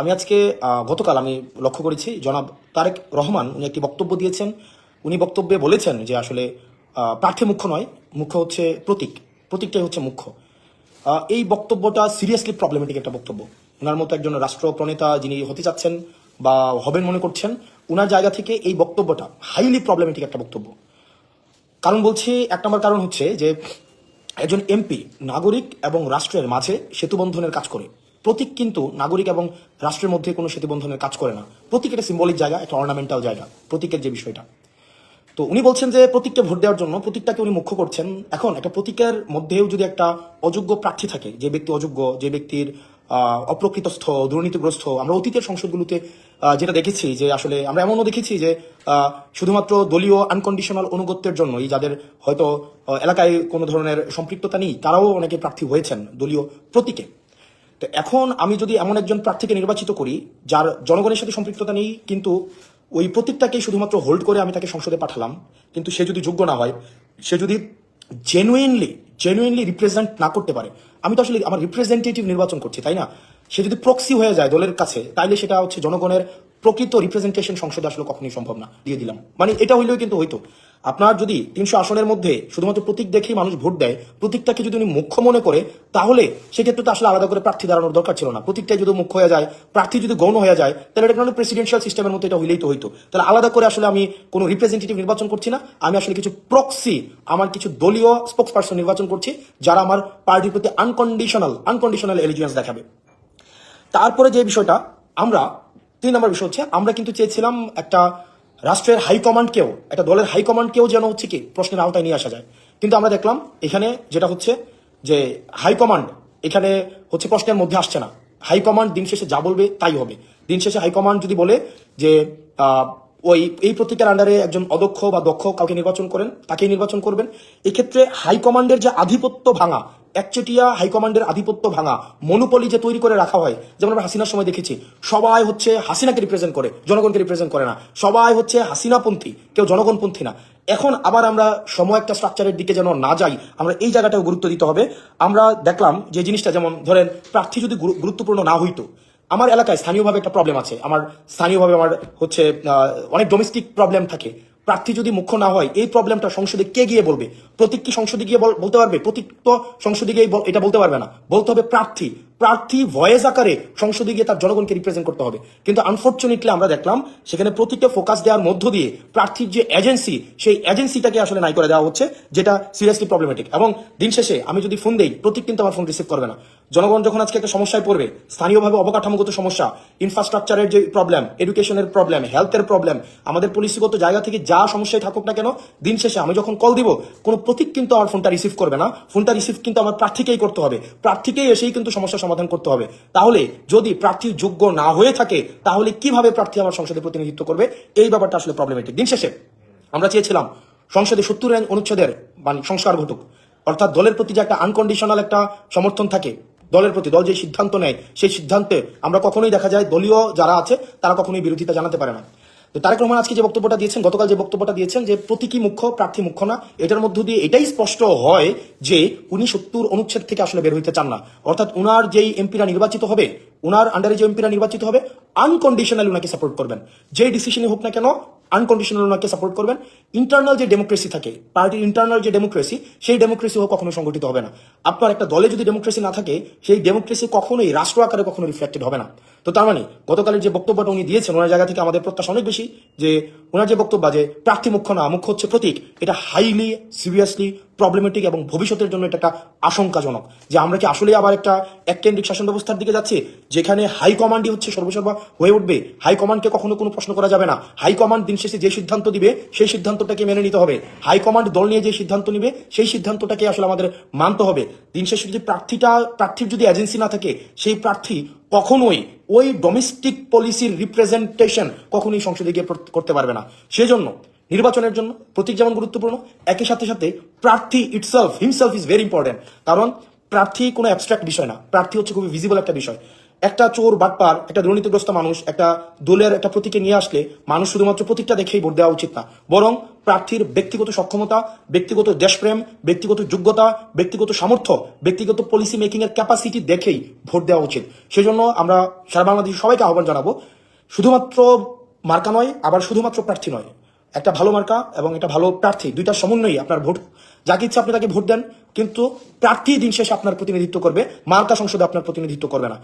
আমি আজকে গতকাল আমি লক্ষ্য করেছি, জনাব তারেক রহমান উনি একটি বক্তব্য দিয়েছেন। উনি বক্তব্যে বলেছেন যে আসলে প্রার্থী মুখ্য নয়, মুখ্য হচ্ছে প্রতীক। প্রতীকটাই হচ্ছে মুখ্য। এই বক্তব্যটা সিরিয়াসলি প্রবলেমেটিক একটা বক্তব্য। ওনার মতো একজন রাষ্ট্র প্রণেতা যিনি হতে চাচ্ছেন বা হবেন মনে করছেন ওনার জায়গা থেকে এই বক্তব্যটা হাইলি প্রবলেমেটিক একটা বক্তব্য। কারণ বলছি, এক নম্বর কারণ হচ্ছে যে, একজন এমপি, নাগরিক এবং রাষ্ট্রের মাঝে সেতুবন্ধনের কাজ করে। প্রতীক কিন্তু নাগরিক এবং রাষ্ট্রের মধ্যে কোনো সেতু বন্ধনের কাজ করে না। প্রতীক একটা সিম্বলিক জায়গা, একটা অর্নামেন্টাল জায়গা, প্রতীকের যে বিষয়টা। তো উনি বলছেন যে প্রতীককে ভোট দেওয়ার জন্য প্রতীকটাকে উনি মুখ্য করছেন। এখন একটা প্রতীকের মধ্যেও যদি একটা অযোগ্য প্রার্থী থাকে, যে ব্যক্তি অযোগ্য, যে ব্যক্তির অপ্রকৃতস্থ, দুর্নীতিগ্রস্ত, আমরা অতীতের সংসদগুলোতে যেটা দেখেছি যে আসলে আমরা এমনও দেখেছি যে শুধুমাত্র দলীয় আনকন্ডিশনাল অনুগত্যের জন্যই যাদের হয়তো এলাকায় কোনো ধরনের সম্পৃক্ততা নেই, তারাও অনেকে প্রার্থী হয়েছেন দলীয় প্রতীকে। তো এখন আমি যদি এমন একজন প্রার্থীকে নির্বাচিত করি, যার জনগণের সাথে সম্পৃক্ততা নেই, কিন্তু ওই প্রতীকটাকেই শুধুমাত্র হোল্ড করে আমি তাকে সংসদে পাঠালাম, কিন্তু সে যদি যোগ্য না হয়, সে যদি জেনুইনলি জেনুইনলি রিপ্রেজেন্ট না করতে পারে, আমি তো আসলে আমার রিপ্রেজেন্টেটিভ নির্বাচন করছি, তাই না? সে যদি প্রক্সি হয়ে যায় দলের কাছে, তাইলে সেটা হচ্ছে জনগণের প্রকৃত রিপ্রেজেন্টেশন সংসদে আসলে কখনোই সম্ভব না, দিয়ে দিলাম। মানে এটা হইলেও কিন্তু হইতো। আপনার যদি তিনশো আসনের মধ্যে শুধুমাত্র প্রতীক দেখেই মানুষ ভোট দেয়, প্রতীকটাকে যদি উনি মুখ্য মনে করে, তাহলে সেক্ষেত্রে তো আসলে আলাদা করে প্রার্থী দাঁড়ানোর দরকার ছিল না। প্রতীকটাই যদি মুখ্য হয়ে যায়, প্রার্থী যদি গৌণ হয়ে যায়, তাহলে এটা কোনো প্রেসিডেন্সিয়াল সিস্টেমের মধ্যে এটা হইলেই তো হইতো। তাহলে আলাদা করে আসলে আমি কোনো রিপ্রেজেন্টেটিভ নির্বাচন করছি না, আমি আসলে কিছু প্রক্সি আমার কিছু দলীয় স্পোক্স পার্সন নির্বাচন করছি, যারা আমার পার্টির প্রতি আনকন্ডিশনাল আনকন্ডিশনাল এলিজিয়েন্স দেখাবে। তারপরে যে বিষয়টা, আমরা তিন নম্বর বিষয় হচ্ছে, আমরা কিন্তু চেয়েছিলাম একটা রাষ্ট্রের হাইকমান্ডকেও একটা দলের হাইকমান্ডকেও যেন হচ্ছে কি প্রশ্নের আওতায় নিয়ে আসা যায়। কিন্তু আমরা দেখলাম, এখানে যেটা হচ্ছে যে হাইকমান্ড এখানে হচ্ছে প্রশ্নের মধ্যে আসছে না। হাইকমান্ড দিন শেষে যা বলবে তাই হবে। দিন শেষে হাইকমান্ড যদি বলে যে ওই, এই প্রতীকের আন্ডারে একজন অদক্ষ বা দক্ষ কাউকে নির্বাচন করেন, তাকেই নির্বাচন করবেন। এক্ষেত্রে হাইকমান্ডের যে আধিপত্য ভাঙা একচেটিয়া হাইকমান্ডের আধিপত্য ভাঙা মনোপলি যে তৈরি করে রাখা হয়, যেমন আমরা হাসিনার সময় দেখেছি, সবাই হচ্ছে হাসিনাকে রিপ্রেজেন্ট করে, জনগণকে রিপ্রেজেন্ট করে না। সবাই হচ্ছে হাসিনাপন্থী, কেউ জনগণপন্থী না। এখন আবার আমরা সময় একটা স্ট্রাকচারের দিকে যেন না যাই, আমরা এই জায়গাটাও গুরুত্ব দিতে হবে। আমরা দেখলাম যে জিনিসটা যেমন ধরেন, প্রার্থী যদি গুরুত্বপূর্ণ না হইতো, আমার এলাকায় স্থানীয়ভাবে একটা প্রবলেম আছে। আমার স্থানীয়ভাবে আমার হচ্ছে অনেক ডোমেস্টিক প্রবলেম থাকে। প্রার্থী যদি মুখ্য না হয়, এই প্রবলেমটা সংসদে কে গিয়ে বলবে? প্রতীক কি সংসদে গিয়ে বল- বলতে পারবে? প্রতীক তো সংসদে গিয়ে এটা বলতে পারবে না। বলতে হবে প্রার্থী। প্রার্থী ভয়েস আকারে সংসদে গিয়ে তার জনগণকে রিপ্রেজেন্ট করতে হবে। কিন্তু আনফর্চুনেটলি আমরা দেখলাম সেখানে প্রতীককে ফোকাস দেওয়ার মধ্য দিয়ে প্রার্থীর যে এজেন্সি সেই এজেন্সিটাকে আসলে নাই করে দেওয়া হচ্ছে, যেটা সিরিয়াসলি প্রবলেমেটিক এবং দিন শেষে আমি যদি ফোন দেই, প্রতীক কিন্তু আমার ফোন রিসিভ করবে না। জনগণ যখন আজকে একটা সমস্যায় পড়বে, স্থানীয়ভাবে অবকাঠামোগত সমস্যা ইনফ্রাস্ট্রাকচারের যে প্রবলেম এডুকেশনের প্রবলেম হেলথের প্রবলেম আমাদের পলিসিগত জায়গা থেকে যা সমস্যায় থাকুক না কেন, দিন শেষে আমি যখন কল দিব, কোনো প্রতীক কিন্তু আমার ফোনটা রিসিভ করবে না। ফোনটা রিসিভ কিন্তু আমার প্রার্থীকেই করতে হবে। প্রার্থীকেই এসেই কিন্তু সমস্যা সমাধান করতে হবে। তাহলে যদি প্রার্থী যোগ্য না হয়ে থাকে, তাহলে কীভাবে প্রার্থী আমার সংসদে প্রতিনিধিত্ব করবে? এই ব্যাপারটা আসলে প্রবলেমেটিক দিন শেষে আমরা চেয়েছিলাম সংসদে সত্তর অনুচ্ছেদের মানে সংস্কার ঘটুক। অর্থাৎ দলের প্রতি যে একটা আনকন্ডিশনাল একটা সমর্থন থাকে, দলের প্রতি, দল যে সিদ্ধান্ত নেয়, সেই সিদ্ধান্তে আমরা কখনোই দেখা যায় দলীয় যারা আছে, তারা কখনোই বিরোধিতা জানাতে পারে না। তো তারেক রহমান আজকে যে বক্তব্যটা দিয়েছেন, গতকাল যে বক্তব্যটা দিয়েছেন যে প্রতীকী মুখ্য, প্রার্থী মুখ্য না, এটার মধ্য দিয়ে এটাই স্পষ্ট হয় যে উনি সত্তর অনুচ্ছেদ থেকে আসলে বের হইতে চান না। অর্থাৎ উনার যেই এমপিরা নির্বাচিত হবে, উনার আন্ডারে যে এমপিরা নির্বাচিত হবে আনকন্ডিশনাল ওনাকে সাপোর্ট করবেন। যে ডিসিশনই হোক না কেন আনকন্ডিশনাল ওনাকে সাপোর্ট করবেন। ইন্টারনাল যে ডেমোক্রেসি থাকে পার্টির ইন্টারনাল যে ডেমোক্রেসি সেই ডেমোক্রেসি হোক কখনো সংগঠিত হবে না। আপনার একটা দলে যদি ডেমোক্রেসি না থাকে, সেই ডেমোক্রেসি কখনোই রাষ্ট্র আকারে কখনো রিফ্লেক্টেড হবে না। তো তার মানে গতকালের যে বক্তব্যটা উনি দিয়েছেন, ওনার জায়গা থেকে আমাদের প্রত্যাশা অনেক বেশি যে, ওনার যে বক্তব্য যে, প্রার্থী মুখ্য না, মুখ্য হচ্ছে প্রতীক, এটা হাইলি সিরিয়াসলি প্রবলেমেটিক এবং ভবিষ্যতের জন্য এটা একটা আশঙ্কাজনক যে আমরা কি আসলে আবার একটা এককেন্দ্রিক শাসন ব্যবস্থার দিকে যাচ্ছি? যেখানে হাই কমান্ডই হচ্ছে সর্বসর্বা হয়ে উঠবে। হাই কমান্ডকে কখনো কোনো প্রশ্ন করা যাবে না। হাই কমান্ড দিন শেষে যে সিদ্ধান্ত দিবে, সেই সিদ্ধান্তটাকে মেনে নিতে হবে। হাই কমান্ড দল নিয়ে যে সিদ্ধান্ত নিবে, সেই সিদ্ধান্তটাকে আসলে আমাদের মানতে হবে। দিন শেষে যদি প্রার্থীটা, প্রার্থীর যদি এজেন্সি না থাকে, সেই প্রার্থী কখনোই ওই ডোমেস্টিক পলিসির রিপ্রেজেন্টেশন কখনোই সংসদে গিয়ে করতে পারবে না। সেজন্য নির্বাচনের জন্য প্রতীক যেমন গুরুত্বপূর্ণ, একই সাথে সাথে প্রার্থী itself himself is very important কারণ প্রার্থী কোনো অ্যাবস্ট্রাক্ট বিষয় না, প্রার্থী হচ্ছে খুবই ভিজিবল একটা বিষয়। একটা চোর, বাটপার, একটা দুর্নীতিগ্রস্ত মানুষ, একটা দলের একটা প্রতীকে নিয়ে আসলে মানুষ শুধুমাত্র প্রতীকটা দেখেই ভোট দেওয়া উচিত না। বরং প্রার্থীর ব্যক্তিগত সক্ষমতা, ব্যক্তিগত দেশপ্রেম, ব্যক্তিগত যোগ্যতা, ব্যক্তিগত সামর্থ্য, ব্যক্তিগত পলিসি মেকিং এর ক্যাপাসিটি দেখেই ভোট দেওয়া উচিত। সেজন্য আমরা সারা বাংলাদেশ সবাইকে আহ্বান জানাব, শুধুমাত্র মার্কা নয়, আবার শুধুমাত্র প্রার্থী নয়। একটা ভালো মার্কা এবং একটা ভালো প্রার্থী, দুইটা সমন্বয়ই আপনার ভোট। যাকে ইচ্ছা আপনি তাকে ভোট দেন, কিন্তু প্রার্থী দিন শেষে আপনার প্রতিনিধিত্ব করবে, মার্কা সংসদে আপনার প্রতিনিধিত্ব করবে না।